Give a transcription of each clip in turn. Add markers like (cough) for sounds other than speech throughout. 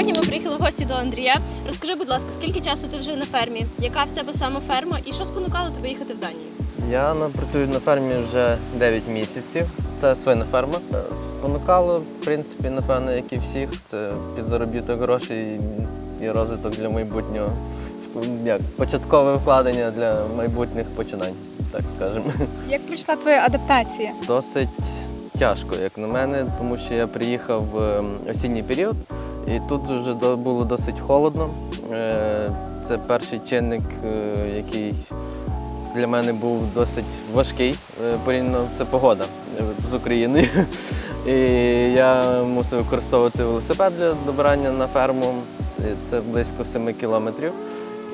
Сьогодні ми приїхали в гості до Андрія. Розкажи, будь ласка, скільки часу ти вже на фермі? Яка в тебе саме ферма і що спонукало тебе їхати в Данію? Я працюю на фермі вже 9 місяців. Це свина ферма. Е, Спонукало, в принципі, напевно, як і всіх. Це підзаробіток грошей і розвиток для майбутнього. Як початкове вкладення для майбутніх починань, так скажемо. Як пройшла твоя адаптація? Досить тяжко, як на мене, тому що я приїхав в ем, осінній період, і тут вже було досить холодно. Е, Це перший чинник, е, який для мене був досить важкий. е, Порівняно це погода з Україною. І я мусив використовувати велосипед для добирання на ферму. Це, це близько 7 кілометрів.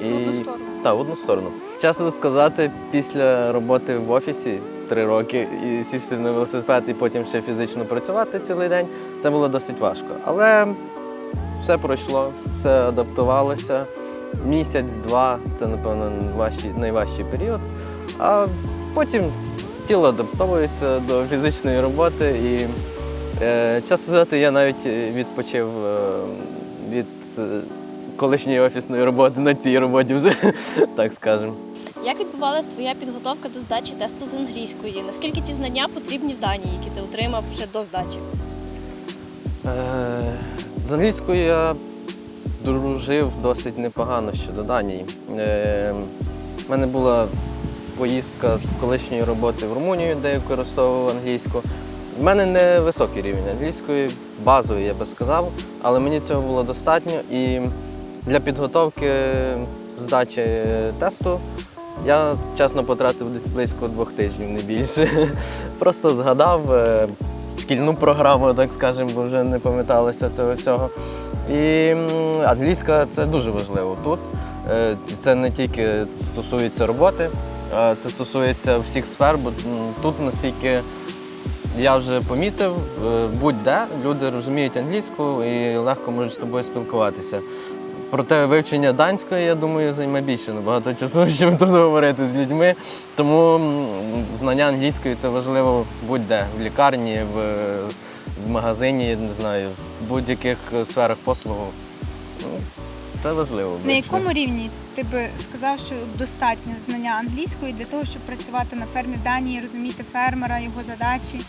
І... В одну сторону? Так, в одну сторону. Чесно сказати, після роботи в офісі три роки і сісти на велосипед і потім ще фізично працювати цілий день, це було досить важко. Але все пройшло, все адаптувалося. Місяць-два це, напевно, важчий, найважчий період. А потім тіло адаптовується до фізичної роботи і е, чесно сказати, я навіть відпочив е, від е, колишньої офісної роботи на цій роботі вже, (laughs) так скажемо. Як відбувалась твоя підготовка до здачі тесту з англійської? Наскільки ті знання потрібні в Данії, які ти отримав вже до здачі? Е, З англійською я дружив досить непогано ще до Данії. У мене була поїздка з колишньої роботи в Румунію, де я використовував англійську. У мене не високий рівень англійської, базовий, я би сказав, але мені цього було достатньо. І для підготовки здачі тесту я чесно потратив десь близько двох тижнів, не більше. (laughs) Просто згадав е, шкільну програму, так скажемо, бо вже не пам'яталося цього всього. І англійська це дуже важливо тут. Е, Це не тільки стосується роботи, а це стосується всіх сфер, бо тут наскільки я вже помітив, е, будь-де люди розуміють англійську і легко можуть з тобою спілкуватися. Проте вивчення данської, я думаю, займе більше набагато часу, (laughs) щоб тут говорити з людьми. Тому знання англійської це важливо будь-де в лікарні, в, в магазині, не знаю, в будь-яких сферах послугу. Ну, Це важливо. На вивчення. якому рівні ти би сказав, що достатньо знання англійської для того, щоб працювати на фермі в Данії, розуміти фермера, його задачі?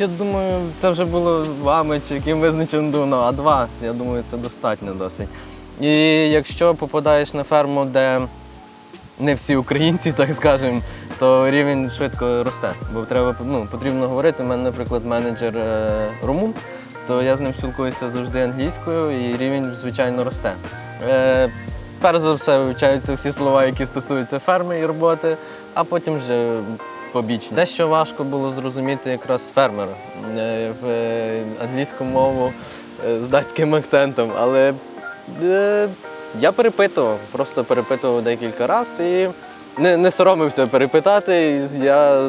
Я думаю, це вже було вами чи яким визначеним давно, а два, я думаю, це достатньо досить. І якщо попадаєш на ферму, де не всі українці, (laughs) так скажемо, то рівень швидко росте. Бо треба ну, потрібно говорити. У мене, наприклад, менеджер е, румун, то я з ним спілкуюся завжди англійською, і рівень, звичайно, росте. Е, перш за все вивчаються всі слова, які стосуються ферми і роботи, а потім вже побічні. Дещо важко було зрозуміти якраз фермера е, в е, англійську мову е, з датським акцентом, але я перепитував, просто перепитував декілька разів і не, не соромився перепитати. Я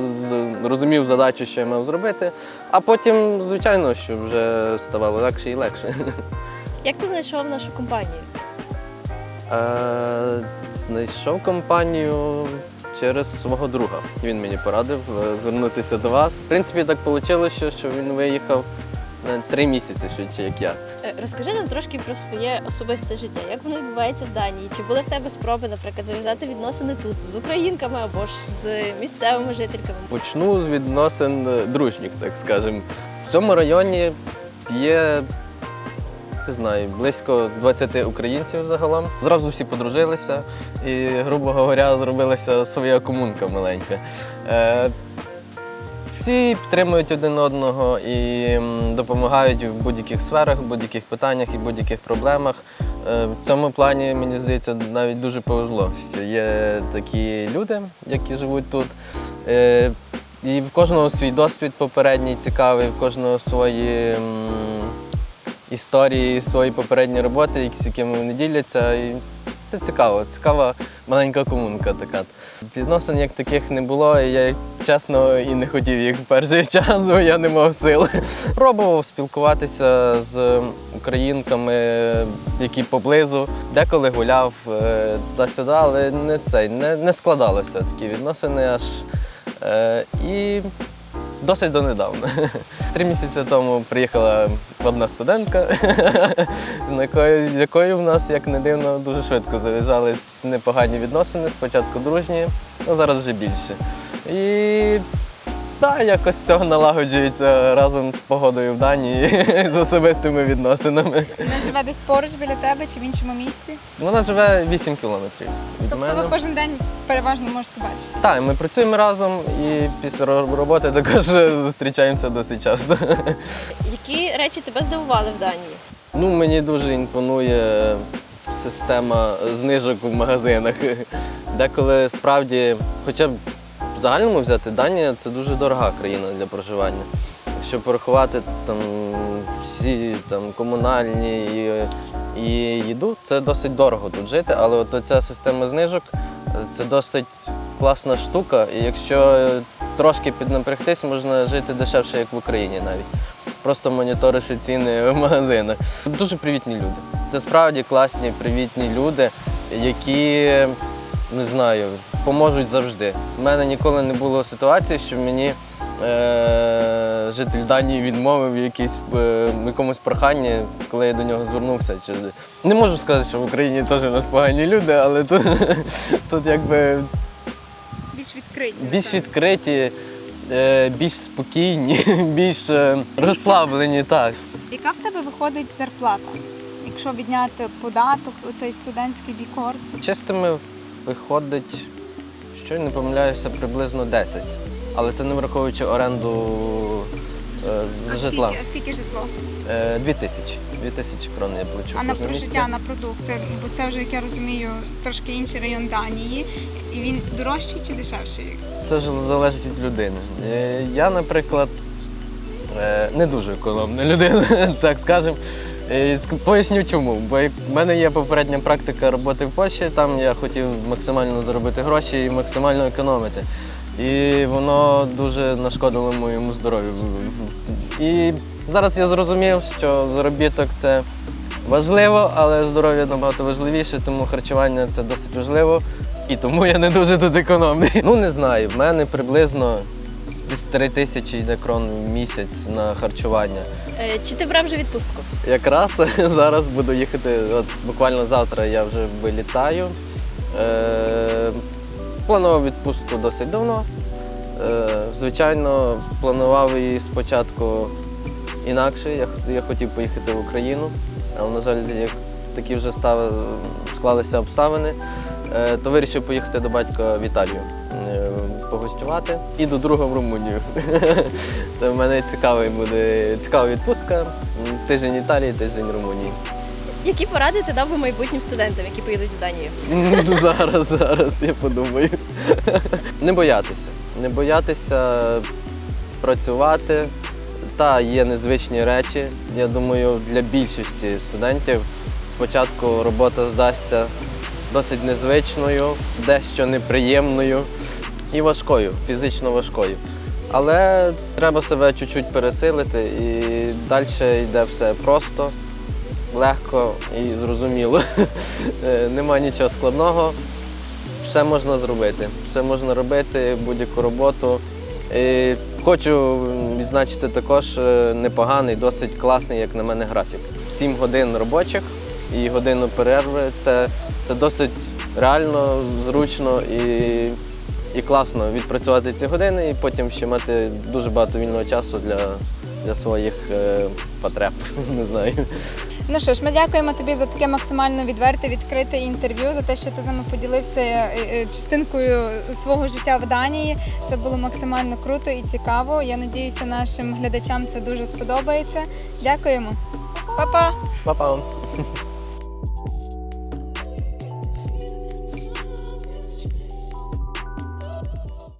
розумів задачу, що я мав зробити, а потім, звичайно, що вже ставало легше і легше. (laughs) Як ти знайшов нашу компанію? Е, Знайшов компанію через свого друга. Він мені порадив е, звернутися до вас. В принципі, так вийшло, що він виїхав на три місяці швидше, як я. Е, Розкажи нам трошки про своє особисте життя. Як воно відбувається в Данії? Чи були в тебе спроби, наприклад, зав'язати відносини тут з українками або ж з місцевими жительками? Почну з відносин е, дружніх, так скажемо. В цьому районі є. Знаю, близько 20 українців загалом. Зразу всі подружилися і, грубо говоря, зробилася своя комунка маленька. Е, всі підтримують один одного і допомагають в будь-яких сферах, в будь-яких питаннях і будь-яких проблемах. Е, в цьому плані, мені здається, навіть дуже повезло, що є такі люди, які живуть тут. Е, і в кожного свій досвід попередній цікавий, в кожного свої історії, свої попередні роботи, які- з якими вони діляться. І це цікаво, цікава маленька комунка така. Відносин як таких не було, і я чесно і не хотів їх в перший (laughs) час, бо я не мав сили. Пробував спілкуватися з українками, які поблизу, деколи гуляв е, туди-сюди, але не цей, не, не складалося такі відносини аж. Е, і досить донедавна. (laughs) Три місяці тому приїхала одна студентка, (laughs) з якою в нас, як не дивно, дуже швидко зав'язались непогані відносини, спочатку дружні, а зараз вже більше. І так, якось все налагоджується разом з погодою в Данії, (laughs) з особистими відносинами. Вона живе десь поруч біля тебе чи в іншому місті. Вона живе 8 кілометрів від Тобто мене. ви кожен день переважно можете бачити. Так, ми працюємо разом і після роботи також (laughs) зустрічаємося досить часто. Які речі тебе здивували в Данії? Ну, мені дуже імпонує система знижок в магазинах. (laughs) Деколи справді, хоча б в загальному взяти Данія це дуже дорога країна для проживання. Якщо порахувати там всі там комунальні і, і їду, це досить дорого тут жити, але от ця система знижок це досить класна штука. І якщо трошки піднапрягтись, можна жити дешевше, як в Україні навіть просто моніториши ціни в магазинах. Дуже привітні люди. Це справді класні, привітні люди, які не знаю, поможуть завжди. У мене ніколи не було ситуації, що мені е- житель Данії відмовив в якійсь, е, якомусь проханні, коли я до нього звернувся. Чи... Не можу сказати, що в Україні теж у нас погані люди, але тут, (laughs) тут якби Більш відкриті. більш відкриті, е, більш спокійні, (laughs) більш е, розслаблені. Так. Яка в тебе виходить зарплата? Якщо відняти податок, оцей студентський бікорд, Чистими виходить, що я не помиляюся, приблизно 10. Але це не враховуючи оренду е, з а житла. скільки, скільки житло? Е, 2 тисячі. 2 тисячі крон я плачу. А на кожного прожиття, місяця. на продукти, бо це вже, як я розумію, трошки інший район Данії. І він дорожчий чи дешевший? Це ж залежить від людини. Е, Я, наприклад, е, не дуже економна людина, (laughs) так скажемо. Поясню чому. Бо в мене є попередня практика роботи в Польщі, там я хотів максимально заробити гроші і максимально економити. І воно дуже нашкодило моєму здоров'ю. І зараз я зрозумів, що заробіток це важливо, але здоров'я набагато важливіше, тому харчування це досить важливо. І тому я не дуже тут економний. Ну не знаю, в мене приблизно десь 3 тисячі йде крон в місяць на харчування. Е, Чи ти брав вже відпустку? Якраз (laughs) зараз буду їхати, от буквально завтра я вже вилітаю. Е, планував відпустку досить давно. Е, звичайно, планував її спочатку інакше. Я, я хотів поїхати в Україну, але, на жаль, як такі вже став, склалися обставини, е, то вирішив поїхати до батька в Італію погостювати і до друга в Румунію. (laughs) То в мене цікавий буде цікава відпустка. Тиждень Італії, тиждень Румунії. Які поради ти дав би майбутнім студентам, які поїдуть в Данію? (laughs) Зараз, зараз я подумаю. (laughs) Не боятися. Не боятися працювати. Та є незвичні речі. Я думаю, для більшості студентів спочатку робота здасться досить незвичною, дещо неприємною і важкою, фізично важкою. Але треба себе чуть-чуть пересилити і далі йде все просто, легко і зрозуміло. (laughs) Е, Нема нічого складного. Все можна зробити. Все можна робити, будь-яку роботу. І хочу відзначити також е, непоганий, досить класний, як на мене, графік. Сім годин робочих і годину перерви. Це, це досить реально, зручно і, і класно відпрацювати ці години і потім ще мати дуже багато вільного часу для, для своїх е, потреб. (laughs) Не знаю. Ну що ж, ми дякуємо тобі за таке максимально відверте, відкрите інтерв'ю, за те, що ти з нами поділився е, е, частинкою свого життя в Данії. Це було максимально круто і цікаво. Я надіюся, нашим глядачам це дуже сподобається. Дякуємо. Па-па! Па-па!